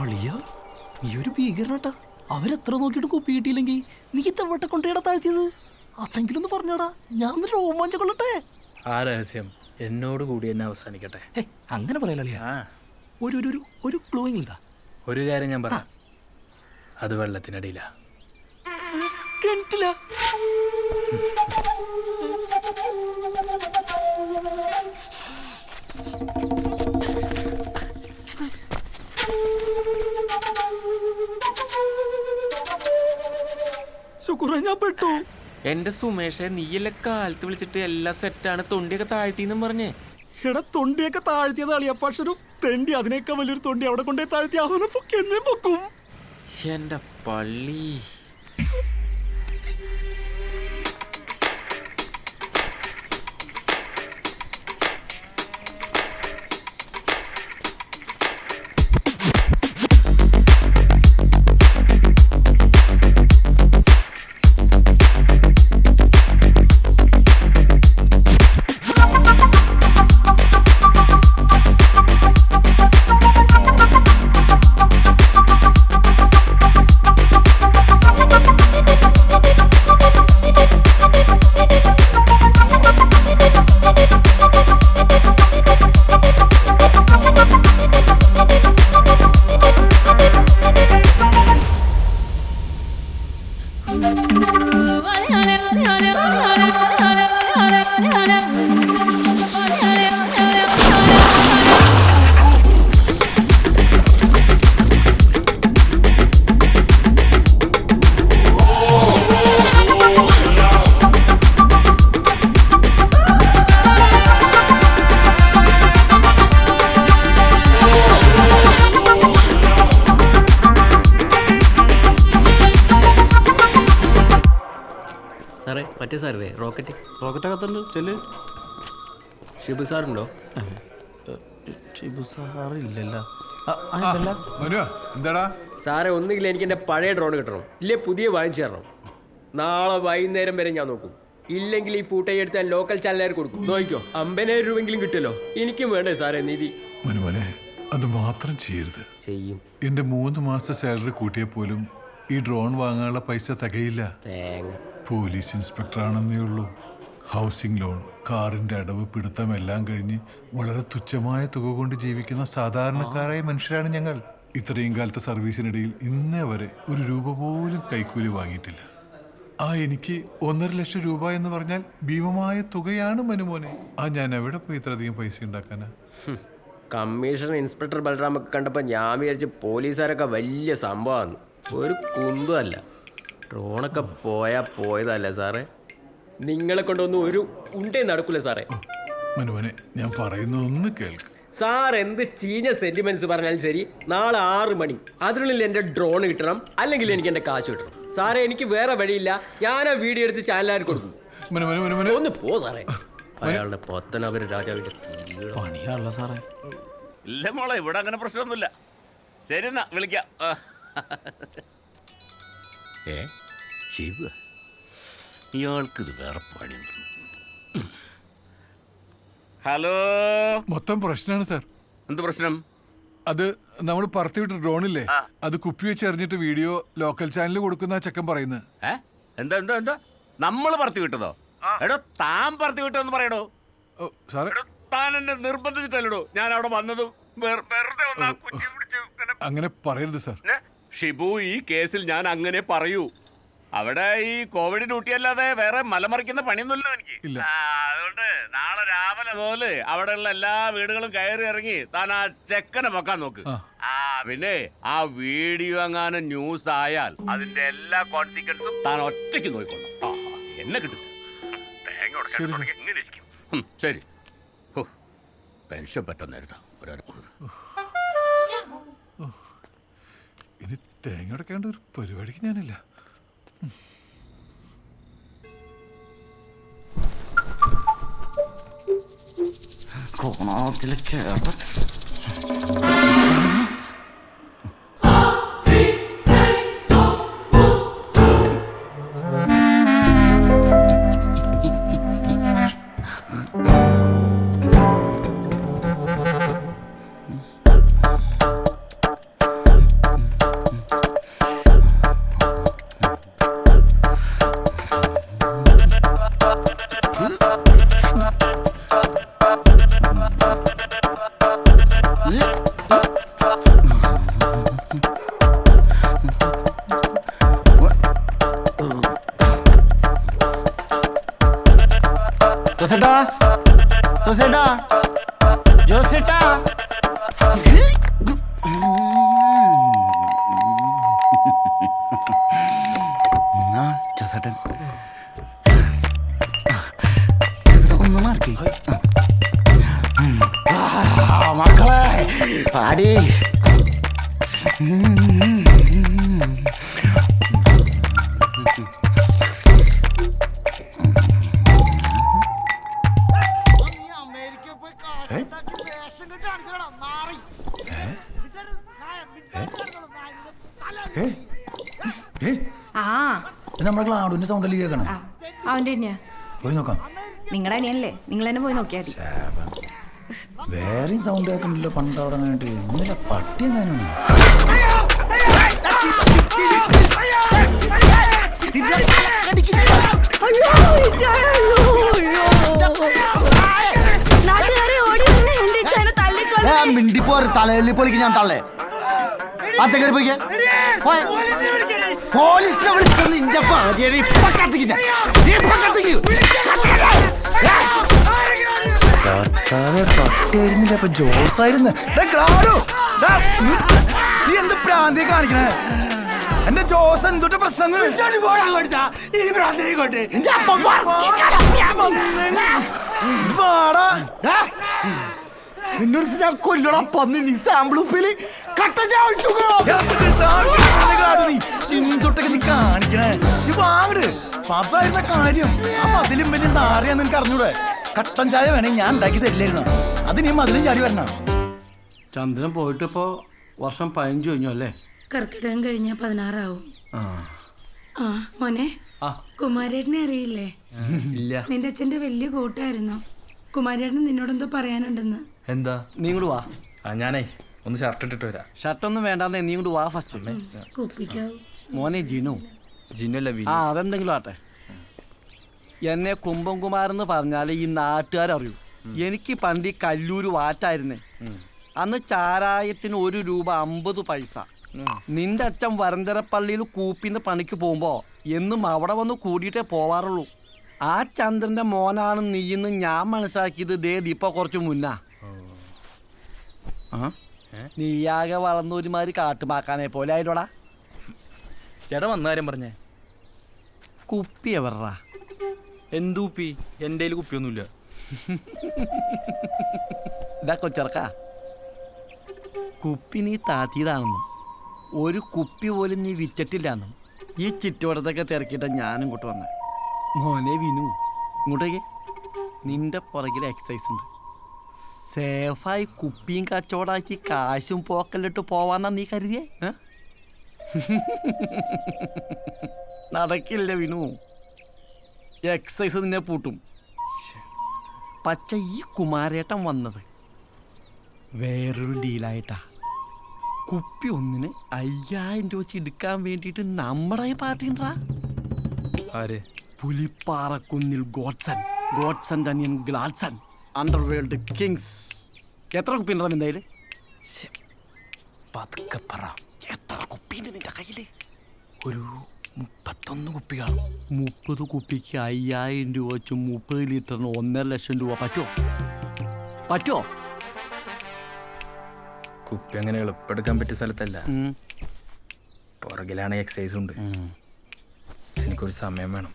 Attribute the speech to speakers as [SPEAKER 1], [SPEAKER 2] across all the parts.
[SPEAKER 1] അളിയ നീ ഒരു ഭീകരനാട്ടാ. അവരെത്ര നോക്കിയിട്ട് കുപ്പിയിട്ടില്ലെങ്കിൽ നീ ഇത്തവട്ടെ കൊണ്ടേടാ താഴ്ത്തിയത്? അതെങ്കിലും ഒന്ന് പറഞ്ഞോടാ ഞാൻ രോമാഞ്ചം കൊള്ളട്ടെ?
[SPEAKER 2] ആ രഹസ്യം എന്നോട് കൂടി എന്നെ അവസാനിക്കട്ടെ.
[SPEAKER 1] അങ്ങനെ പറയല അളിയ?
[SPEAKER 2] ആ.
[SPEAKER 1] ഒരു ഒരു ഒരു ഒരു ക്ലൂ എങ്കിലിതാ
[SPEAKER 2] ഒരു കാര്യം ഞാൻ പറയാം അത് വെള്ളത്തിനടിയിലാ.
[SPEAKER 1] കിണറ്റില്ല ഞാൻ പെട്ടു
[SPEAKER 3] എന്റെ സുമേഷെ നീയല്ല കാലത്ത് വിളിച്ചിട്ട് എല്ലാ സെറ്റാണ് തൊണ്ടിയൊക്കെ താഴ്ത്തിന്നും പറഞ്ഞേ?
[SPEAKER 1] എടാ തൊണ്ടിയൊക്കെ താഴ്ത്തിയത് അളിയ പക്ഷെ ഒരു തെണ്ടി അതിനേക്കാൾ വലിയൊരു തൊണ്ടി അവിടെ കൊണ്ടുപോയി താഴ്ത്തി അവനെ പൊക്കി എന്നെ പൊക്കും
[SPEAKER 3] എന്റെ പള്ളി.
[SPEAKER 1] ചെല്ല്
[SPEAKER 4] ഷിബു സാറുണ്ടോ?
[SPEAKER 1] ഷിബു സാറില്ലല്ലോ
[SPEAKER 5] മനുവാ എന്താടാ?
[SPEAKER 4] സാറേ ഒന്നുകിൽ എനിക്ക് എന്റെ പഴയ ഡ്രോൺ കിട്ടണം. ഇല്ലേ പുതിയ വാങ്ങിച്ചു തരണം. നാളെ വൈകുന്നേരം വരെ ഞാൻ നോക്കും. ഇല്ലെങ്കിൽ ഈ ഫൂട്ടേജ് എടുത്ത് ഞാൻ ലോക്കൽ ചാനലുകാർ കൊടുക്കും. നോക്കിക്കോ അമ്പതിനായിരം രൂപയെങ്കിലും കിട്ടുമല്ലോ. എനിക്കും വേണ്ടേ സാറേ നിധി?
[SPEAKER 5] അത് മാത്രം ചെയ്യരുത്.
[SPEAKER 4] ചെയ്യും.
[SPEAKER 5] എന്റെ മൂന്ന് മാസത്തെ സാലറി കൂട്ടിയ പോലും ഈ ഡ്രോൺ വാങ്ങാനുള്ള പൈസ തികയില്ല. പോലീസ് ഇൻസ്പെക്ടർ ആണെന്നേ ഉള്ളൂ. ഹൗസിംഗ് ലോൺ കാറിന്റെ അടവ് പിടുത്തം എല്ലാം കഴിഞ്ഞ് വളരെ തുച്ഛമായ തുക കൊണ്ട് ജീവിക്കുന്ന സാധാരണക്കാരായ മനുഷ്യരാണ് ഞങ്ങൾ. ഇത്രയും കാലത്തെ സർവീസിനിടയിൽ ഇന്നേ വരെ ഒരു രൂപ പോലും കൈക്കൂലി വാങ്ങിയിട്ടില്ല. ആ എനിക്ക് ഒന്നര ലക്ഷം രൂപ എന്ന് പറഞ്ഞാൽ ഭീമമായ തുകയാണ് മനുമോനെ ആ ഞാൻ എവിടെ പോയി ഇത്രയധികം പൈസ ഉണ്ടാക്കാനാ?
[SPEAKER 4] കമ്മീഷൻ കമ്മീഷണർ ഇൻസ്പെക്ടർ ബലറാമൊക്കെ കണ്ടപ്പോൾ ഞാൻ വിചാരിച്ച് പോലീസുകാരൊക്കെ വലിയ സംഭവമാണ് ഒരു കുന്തമല്ല ഡ്രോണൊക്കെ പോയാ പോയതല്ലേ സാറേ? നിങ്ങളെ കൊണ്ടൊന്നും ഒരു ഉണ്ടേ നടക്കൂല സാറേ.
[SPEAKER 5] മനുവനെ ഞാൻ പറയുന്ന ഒന്ന് കേൾക്ക്.
[SPEAKER 4] സാർ എന്ത് ചീഞ്ഞ സെന്റിമെന്റ്സ് പറഞ്ഞാലും ശരി നാളെ ആറ് മണി അതിനുള്ളിൽ എന്റെ ഡ്രോൺ കിട്ടണം അല്ലെങ്കിൽ എനിക്ക് എന്റെ കാശ് കിട്ടണം. സാറേ എനിക്ക് വേറെ വഴിയില്ല. ഞാൻ ആ വീഡിയോ എടുത്ത് ചാനലുകാർ കൊടുക്കും?
[SPEAKER 5] മനു മനു മനു മനു
[SPEAKER 4] ഒന്ന് പോ സാറേ. അയാളുടെ പൊത്തൻ അവർ രാജാവിന്റെ
[SPEAKER 1] പണിയാണല്ലോ സാറേ.
[SPEAKER 6] ഇല്ല മോളെ ഇവിടെ അങ്ങനെ പ്രശ്നമൊന്നുമില്ല. ശരി എന്നാ വിളിക്കാം. ഏ ശിവ. ഇയാൾക്കിത് വേറെ പണിയുണ്ട്. ഹലോ?
[SPEAKER 5] മൊത്തം പ്രശ്നമാണ് സാർ.
[SPEAKER 6] എന്ത് പ്രശ്നം?
[SPEAKER 5] അത് നമ്മൾ പറത്തിവിട്ട ഡ്രോണില്ലേ? അത് കുപ്പി വെച്ച് എറിഞ്ഞിട്ട് വീഡിയോ ലോക്കൽ ചാനലിൽ കൊടുക്കുന്ന ആ ചെക്കൻ പറയുന്നത്.
[SPEAKER 6] ഏ? എന്താ എന്താ എന്താ? നമ്മൾ പറത്തി വിട്ടതോ? എടോ താൻ പറത്തി വിട്ടതെന്ന് പറയടോ.
[SPEAKER 5] ഓ സാറേ.
[SPEAKER 6] എടോ താൻ എന്നെ നിർബന്ധിച്ചിട്ടല്ലടോ. ഞാൻ അവിടെ വന്നതും വെർ- വെറുതെ ഒന്ന് ആ കുറ്റി പിടിച്ച് ഇങ്ങനെ
[SPEAKER 5] അങ്ങനെ പറയരുത് സാർ.
[SPEAKER 6] ഷിബു ഈ കേസിൽ ഞാൻ അങ്ങനെ പറയൂ. അവിടെ ഈ കോവിഡ് ഡ്യൂട്ടി അല്ലാതെ വേറെ മലമറിക്കുന്ന പണിയൊന്നുമില്ല എനിക്ക്. ആ, അതുകൊണ്ട് നാളെ രാവിലെ മുതൽ അവിടെയുള്ള എല്ലാ വീടുകളും കയറി ഇറങ്ങി താൻ ആ ചെക്കനെ പൊക്കാൻ നോക്ക്.
[SPEAKER 5] ആ.
[SPEAKER 6] പിന്നെ ആ വീഡിയോ അങ്ങനെ ന്യൂസ് ആയാൽ അതിന്റെ എല്ലാ കോൺസിക്വൻസും താൻ ഒറ്റയ്ക്ക് നോക്കിക്കൊള്ളു ആ എന്നെ കിട്ടും. തേങ്ങ ഉടക്കാൻ തുടങ്ങി ഇങ്ങനെ ഇരിക്കും? ഉം, ശരി. ഹോ, പെൻഷൻ നേരത്താ ഒരു
[SPEAKER 5] ഇനി തേങ്ങ അടക്കേണ്ട ഒരു പരിപാടിക്ക് ഞാനില്ല.
[SPEAKER 1] Kona til
[SPEAKER 7] et kjøpe.
[SPEAKER 1] നമ്മുടെ ക്ലാഡുവിന്റെ കേൾക്കണം?
[SPEAKER 7] ആ, അവന്റെ തന്നെയാ.
[SPEAKER 1] പോയി നോക്കാം.
[SPEAKER 7] നിങ്ങളുടെ അനിയല്ലേ നിങ്ങൾ തന്നെ പോയി നോക്കിയാൽ മതി.
[SPEAKER 1] വേറെയും സൗണ്ട് കേൾക്കണില്ല പണ്ട് അവിടെ കഴിഞ്ഞിട്ട് ഇന്നലെ പട്ടി എങ്ങനെയാണ് തലയിൽ ഞാൻ തള്ളേ. പോയിക്കേ. പോലീസിനെ വിളിച്ചു നിന്റെ പാതിയാണ് അപ്പൊ ജോസായിരുന്നു. നീ എന്ത് പ്രാന്തി കാണിക്കണേ? എന്റെ ജോസ് എന്തുട്ട് പ്രശ്നം എന്നൊരു ഞാൻ കൊല്ലണ പന്നി നീ സാമ്പിൾ ഉപ്പിൽ കട്ട ചിന്തൊട്ടൊക്കെ നീ കാണിക്കണേ. വാങ്ങട് അതായിരുന്ന കാര്യം. ആ മതിലും എന്താ അറിയാൻ നിനക്ക് അറിഞ്ഞൂടെ? കട്ടൻ ചായ വേണേ ഞാൻ ഉണ്ടാക്കി തരില്ലായിരുന്നു. അത് നീ മതിലും ചാടി വരണം.
[SPEAKER 8] ചന്ദ്രൻ പോയിട്ട് ഇപ്പോ വർഷം പതിനഞ്ചു കഴിഞ്ഞു അല്ലേ?
[SPEAKER 9] കർക്കിടകം കഴിഞ്ഞ പതിനാറാവും. ആ. മോനെ
[SPEAKER 8] ആ.
[SPEAKER 9] കുമാരേട്ടനെ അറിയില്ലേ?
[SPEAKER 8] ഇല്ല.
[SPEAKER 9] നിന്റെ അച്ഛന്റെ വലിയ കൂട്ടായിരുന്നു. കുമാരേട്ടൻ നിന്നോടെന്തോ പറയാനുണ്ടെന്ന്.
[SPEAKER 2] എന്താ?
[SPEAKER 8] നീ ഇങ്ങോട്ട് വാ.
[SPEAKER 2] ആ ഞാനേ ഒന്ന് ഷർട്ട് ഇട്ടിട്ട് വരാം.
[SPEAKER 8] ഷർട്ടൊന്നും വേണ്ടാന്നേ നീ ഇങ്ങോട്ട് വാ ഫസ്റ്റ്
[SPEAKER 9] കുപ്പിക്കാവും.
[SPEAKER 8] മോനെ ജിനു.
[SPEAKER 2] ജിനു അല്ല
[SPEAKER 8] ആ അതെന്തെങ്കിലും ആട്ടെ. എന്നെ കുംഭംകുമാരെന്ന് പറഞ്ഞാൽ ഈ നാട്ടുകാരറിയൂ. എനിക്ക് പണ്ട് ഈ കല്ലൂര് വാറ്റായിരുന്നേ. അന്ന് ചാരായത്തിന് ഒരു രൂപ അമ്പത് പൈസ. നിന്റെ അച്ഛൻ വരന്തരപ്പള്ളിയിൽ കൂപ്പിന്ന് പണിക്ക് പോകുമ്പോ എന്നും അവിടെ വന്ന് കൂടിയിട്ടേ പോവാറുള്ളൂ. ആ ചന്ദ്രന്റെ മോനാണ് നീയെന്ന് ഞാൻ മനസ്സിലാക്കിയത് ദേ ഇപ്പൊ കുറച്ച് മുന്നാ. നീയാകെ വളർന്ന ഒരുമാതിരി കാട്ടുമാക്കാനെ പോലെ ആയിട്ടോടാ.
[SPEAKER 2] ചേട്ടാ വന്ന കാര്യം പറഞ്ഞേ.
[SPEAKER 8] കുപ്പി എവർറാ
[SPEAKER 2] എന്ത് കുപ്പി എന്റെ കയ്യിൽ കുപ്പിയൊന്നുമില്ല.
[SPEAKER 8] ഇതാ കൊച്ചിറക്ക. കുപ്പി നീ താത്തിയതാണെന്നും ഒരു കുപ്പി പോലും നീ വിറ്റിട്ടില്ലാന്നും ഈ ചുറ്റുവടത്തൊക്കെ തിരക്കിയിട്ട് ഞാനും ഇങ്ങോട്ട് വന്നെ. മോനെ വിനു ഇങ്ങോട്ടേക്ക് നിന്റെ പുറകിൽ എക്സസൈസ് ഉണ്ട്. സേഫായി കുപ്പിയും കച്ചവടാക്കി കാശും പോക്കലിട്ട് പോവാന്നാ നീ കരുതിയേ നടക്കില്ല വിനു. എക്സസൈസ് നിന്നെ പൂട്ടും. പക്ഷെ ഈ കുമാരേട്ടൻ വന്നത്. വേറൊരു ഡീലായിട്ടാ. കുപ്പി ഒന്നിന് അയ്യായിരം രൂപ വെച്ച് എടുക്കാൻ വേണ്ടിയിട്ട് നമ്മുടെ പാർട്ടിണ്ടാ
[SPEAKER 2] ആര്?
[SPEAKER 8] പുലിപ്പാറക്കുന്നിൽ ഗോഡ്സൺ. ഗോഡ്സൺ തനിയൻ ഗ്ലാഡ്സൺ. Underworld kings. എത്ര കുപ്പി ഉണ്ടാവും എന്തായാലും
[SPEAKER 2] പതുക്കെ പറ.
[SPEAKER 8] എത്ര കുപ്പിയുണ്ട് നിന്റെ കയ്യിൽ?
[SPEAKER 2] ഒരു മുപ്പത്തൊന്ന് കുപ്പി കാണും
[SPEAKER 8] മുപ്പത് കുപ്പിക്ക് അയ്യായിരം രൂപ വെച്ച് മുപ്പത് ലിറ്ററിന് ഒന്നര ലക്ഷം രൂപ പറ്റുമോ? പറ്റുമോ?
[SPEAKER 2] കുപ്പി അങ്ങനെ എളുപ്പെടുക്കാൻ പറ്റിയ സ്ഥലത്തല്ല. പുറകിലാണ് എക്സസൈസ് ഉണ്ട്. എനിക്കൊരു സമയം വേണം.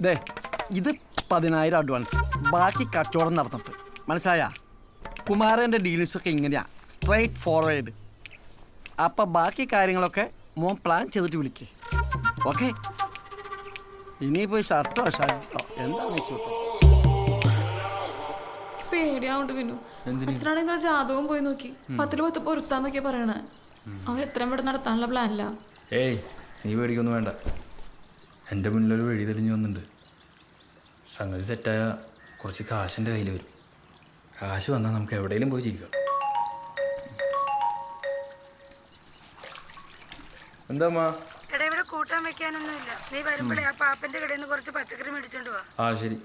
[SPEAKER 8] ദേ ഇത് പതിനായിരം അഡ്വാൻസ് ബാക്കി കച്ചവടം നടന്നിട്ട്. മനസ്സിലായ? കുമാരന്റെ ഡീലിങ്സൊക്കെ ഇങ്ങനെയാ. സ്ട്രൈറ്റ് ഫോർവേഡ് അപ്പം ബാക്കി കാര്യങ്ങളൊക്കെ മോൻ പ്ലാൻ ചെയ്തിട്ട് വിളിക്ക്. ഓക്കെ ഇനിയിപ്പോ ഷർട്ടോ ഷർട്ടോ എന്താണ്
[SPEAKER 10] പേടിയാവുണ്ട് വിനു. അച്ഛനാണെങ്കിൽ എന്താ ജാതകവും പോയി നോക്കി. പത്തിൽ പത്ത് പൊരുത്താന്നൊക്കെയാ പറയണേ. അവൻ എത്രയും പെട്ടെന്ന് നടത്താനുള്ള പ്ലാനില്ല
[SPEAKER 2] ഏയ് നീ പേടിക്കൊന്നും വേണ്ട. എന്റെ മുന്നിലൊരു വഴി തെളിഞ്ഞു വന്നിട്ടുണ്ട്. സംഗതി സെറ്റായ കുറച്ച് കാശിന്റെ കയ്യിൽ വരും. കാശ് വന്നാൽ നമുക്ക് എവിടെയെങ്കിലും പോയി ജീവിക്കാം. എന്താ
[SPEAKER 9] എടാ ഇവിടെ കൂട്ടാൻ വെക്കാനൊന്നുമില്ല. നീ വരുമ്പോഴേ ആ പാപ്പന്റെ കടയിൽ നിന്ന് കുറച്ച് പച്ചക്കറി മേടിച്ചോണ്ട്
[SPEAKER 2] ആ ശരി.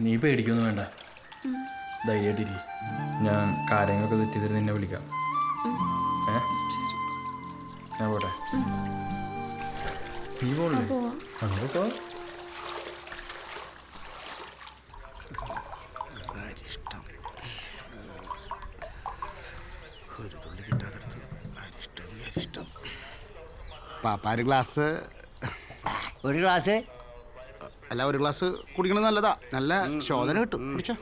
[SPEAKER 2] നീ പേടിക്കൊന്നും വേണ്ട. ധൈര്യമായിട്ടിരിക്കും ഞാൻ കാര്യങ്ങളൊക്കെ സെറ്റ് ചെയ്തിട്ട് നിന്നെ വിളിക്കാം. ഏ? ഞാൻ പോട്ടെ. നീ പോണില്ലേ? അങ്ങനെ പോ
[SPEAKER 11] പാപ്പ ഒരു ഗ്ലാസ്.
[SPEAKER 8] ഒരു ഗ്ലാസ്?
[SPEAKER 11] അല്ല ഒരു ഗ്ലാസ് കുടിക്കണത് നല്ലതാ. നല്ല ശോധന കിട്ടും. കുടിച്ചോ?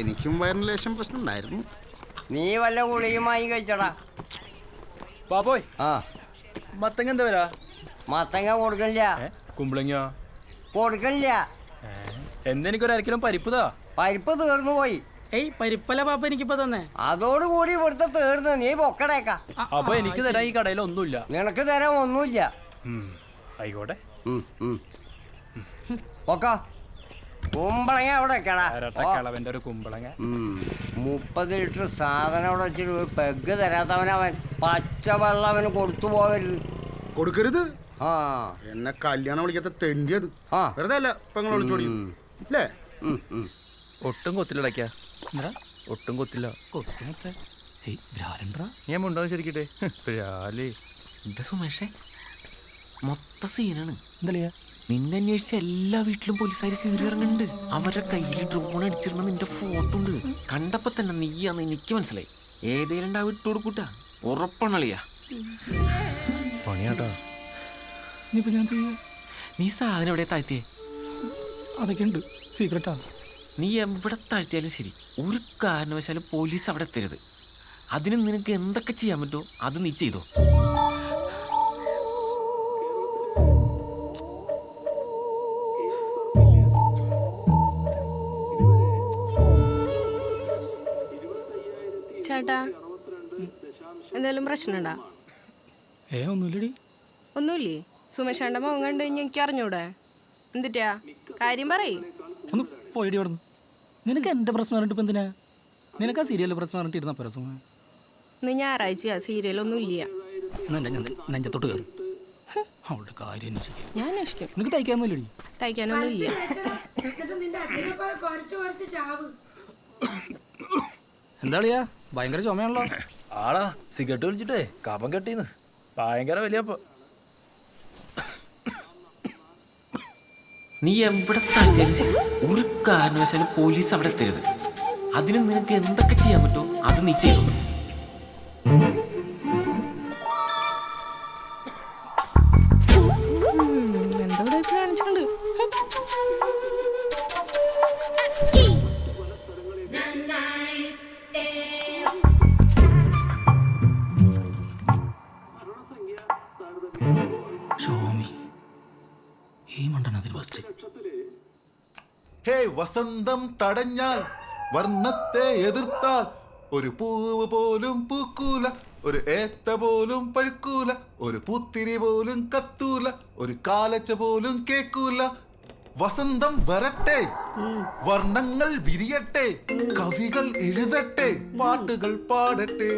[SPEAKER 11] എനിക്കും വയറിന് ലേശം പ്രശ്നം ഉണ്ടായിരുന്നു
[SPEAKER 12] നീ വല്ല ഗുളിയുമായി കഴിച്ചടാ.
[SPEAKER 13] പാപ്പോയ്
[SPEAKER 12] ആ.
[SPEAKER 13] മത്തങ്ങ എന്താ വരാ
[SPEAKER 12] മത്തങ്ങ കൊടുക്കണില്ല.
[SPEAKER 13] കുമ്പളങ്ങ
[SPEAKER 12] കൊടുക്കണില്ല.
[SPEAKER 13] എന്തെനിക്കൊരു അരക്കിലും പരിപ്പുതാ
[SPEAKER 12] പരിപ്പ് തീർന്നു പോയി.
[SPEAKER 3] ഏയ് പരിപ്പല പാപ്പ എനിക്കിപ്പോ തന്നെ.
[SPEAKER 12] അതോടുകൂടി ഇവിടുത്തെ തീർന്നു നീ പൊക്കടേക്ക.
[SPEAKER 13] അപ്പൊ എനിക്ക് തരാൻ ഈ കടയിൽ ഒന്നുമില്ല
[SPEAKER 12] നിനക്ക് തരാൻ ഒന്നുമില്ല.
[SPEAKER 13] ആയിക്കോട്ടെ.
[SPEAKER 12] പൊക്ക. കുമ്പളങ്ങ അവിടെ വെക്കടാ.
[SPEAKER 13] കിളവന്റെ ഒരു കുമ്പളങ്ങ.
[SPEAKER 12] മുപ്പത് ലിറ്റർ സാധനം അവിടെ വെച്ചിട്ട് ഒരു പെഗ് തരാത്തവനവൻ പച്ചവെള്ളം അവന് കൊടുത്തു പോകരുത്
[SPEAKER 11] കൊടുക്കരുത്?
[SPEAKER 12] ആ.
[SPEAKER 11] എന്നെ കല്യാണം വിളിക്കാത്ത തെണ്ടിയത്.
[SPEAKER 12] ആ.
[SPEAKER 11] വെറുതെ അല്ല വിളിച്ചോടി. അല്ലേ.
[SPEAKER 13] ഒട്ടും കൊത്തില്ലടക്കാ ഒട്ടും കൊത്തില്ല.
[SPEAKER 3] ഭ്രാരണ്ടാ
[SPEAKER 13] ഞാൻ മുണ്ടാന്ന് ശരിക്കട്ടെ രാലേ
[SPEAKER 3] എന്താ സുമേഷേ? മൊത്ത സീനാണ്. എന്താ നിന്നെ അന്വേഷിച്ച എല്ലാ വീട്ടിലും പോലീസുകാർ കയറി ഇറങ്ങുന്നുണ്ട്. അവരുടെ കയ്യിൽ ഡ്രോൺ അടിച്ചിരുന്ന നിന്റെ ഫോട്ടോ ഉണ്ട്. കണ്ടപ്പോ തന്നെ നീയാന്ന് എനിക്ക് മനസ്സിലായി. ഏതേലും ആ വിട്ടു കൊടുക്കൂട്ടാ. ഉറപ്പാണളിയാ
[SPEAKER 13] പണിയാട്ടാ.
[SPEAKER 3] നീ സാധനം എവിടെ താഴ്ത്തിയേ?
[SPEAKER 14] അതൊക്കെ ഉണ്ട്. സീക്രട്ടാ
[SPEAKER 3] നീ എവിടെ താഴ്ത്തിയാലും ശരി. ഒരു കാരണവശാലും പോലീസ് അവിടെ എത്തരുത്. അതിന് നിനക്ക് എന്തൊക്കെ ചെയ്യാൻ പറ്റുമോ അത് നീ ചെയ്തോ.
[SPEAKER 7] ചേട്ടാ എന്തെങ്കിലും പ്രശ്നമുണ്ടാ?
[SPEAKER 14] ഏ ഒന്നുമില്ലടി.
[SPEAKER 7] ഒന്നുമില്ലേ? സുമേഷേണ്ട മുഖം കണ്ടു കഴിഞ്ഞാൽ എനിക്ക് അറിഞ്ഞൂടെ എന്തിട്ടാ? കാര്യം പറയ്.
[SPEAKER 14] പോയിടി അവിടുന്ന്. നിനക്ക് എന്റെ പ്രശ്നം പറഞ്ഞിട്ട് ഇപ്പൊ എന്തിനാ? നിനക്ക് ആ സീരിയലിൽ പ്രശ്നം പറഞ്ഞിട്ട് ഇരുന്ന പ്രശ്നം
[SPEAKER 7] ഇന്ന് ഞായറാഴ്ചയാ സീരിയലൊന്നും ഇല്ല.
[SPEAKER 14] എന്നെ ഞാൻ നെഞ്ചത്തോട്ട് കയറും. അവളുടെ കാര്യം അന്വേഷിക്കും.
[SPEAKER 7] ഞാൻ അന്വേഷിക്കും.
[SPEAKER 14] നിനക്ക് തയ്ക്കാന്നല്ലടി
[SPEAKER 7] തയ്ക്കാനൊന്നും ഇല്ല.
[SPEAKER 14] എന്താളിയാ? ഭയങ്കര ചുമയാണല്ലോ.
[SPEAKER 13] ആളാ സിഗരറ്റ് വലിച്ചിട്ടേ കപം കെട്ടീന്ന്. ഭയങ്കര വലിയപ്പോ.
[SPEAKER 3] നീ എവിടെ താഴ്ത്തിയാലും ഒരു കാരണവശാലും പോലീസ് അവിടെ എത്തരുത് അതിന് നിനക്ക് എന്തൊക്കെ ചെയ്യാൻ പറ്റുമോ അത് നീ ചെയ്തോ
[SPEAKER 5] വസന്തം തടഞ്ഞാൽ വർണത്തെ എതിർത്താൽ ഒരു പൂവ് പോലും പൂക്കൂല ഒരു ഏത്ത പോലും പഴുക്കൂല ഒരു പൂത്തിരി പോലും കത്തൂല ഒരു കാലച്ച പോലും കേക്കൂല. വസന്തം വരട്ടെ വർണങ്ങൾ വിരിയട്ടെ കവികൾ എഴുതട്ടെ പാട്ടുകൾ പാടട്ടെ.